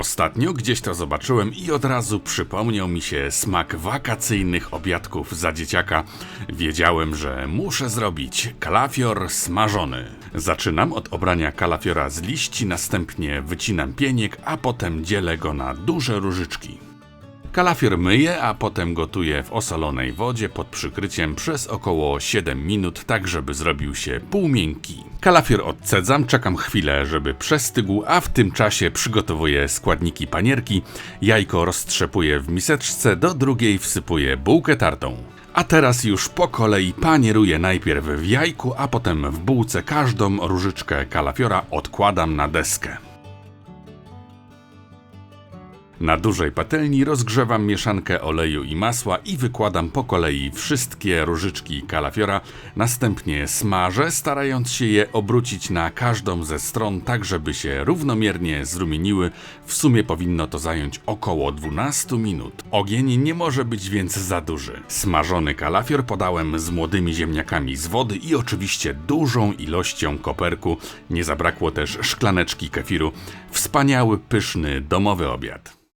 Ostatnio gdzieś to zobaczyłem i od razu przypomniał mi się smak wakacyjnych obiadków za dzieciaka. Wiedziałem, że muszę zrobić kalafior smażony. Zaczynam od obrania kalafiora z liści, następnie wycinam pieniek, a potem dzielę go na duże różyczki. Kalafior myję, a potem gotuję w osolonej wodzie pod przykryciem przez około 7 minut, tak żeby zrobił się półmiękki. Kalafior odcedzam, czekam chwilę, żeby przestygł, a w tym czasie przygotowuję składniki panierki. Jajko roztrzepuję w miseczce, do drugiej wsypuję bułkę tartą. A teraz już po kolei panieruję najpierw w jajku, a potem w bułce każdą różyczkę kalafiora odkładam na deskę. Na dużej patelni rozgrzewam mieszankę oleju i masła i wykładam po kolei wszystkie różyczki kalafiora, następnie smażę, starając się je obrócić na każdą ze stron, tak żeby się równomiernie zrumieniły. W sumie powinno to zająć około 12 minut. Ogień nie może być więc za duży. Smażony kalafior podałem z młodymi ziemniakami z wody i oczywiście dużą ilością koperku. Nie zabrakło też szklaneczki kefiru. Wspaniały, pyszny, domowy obiad.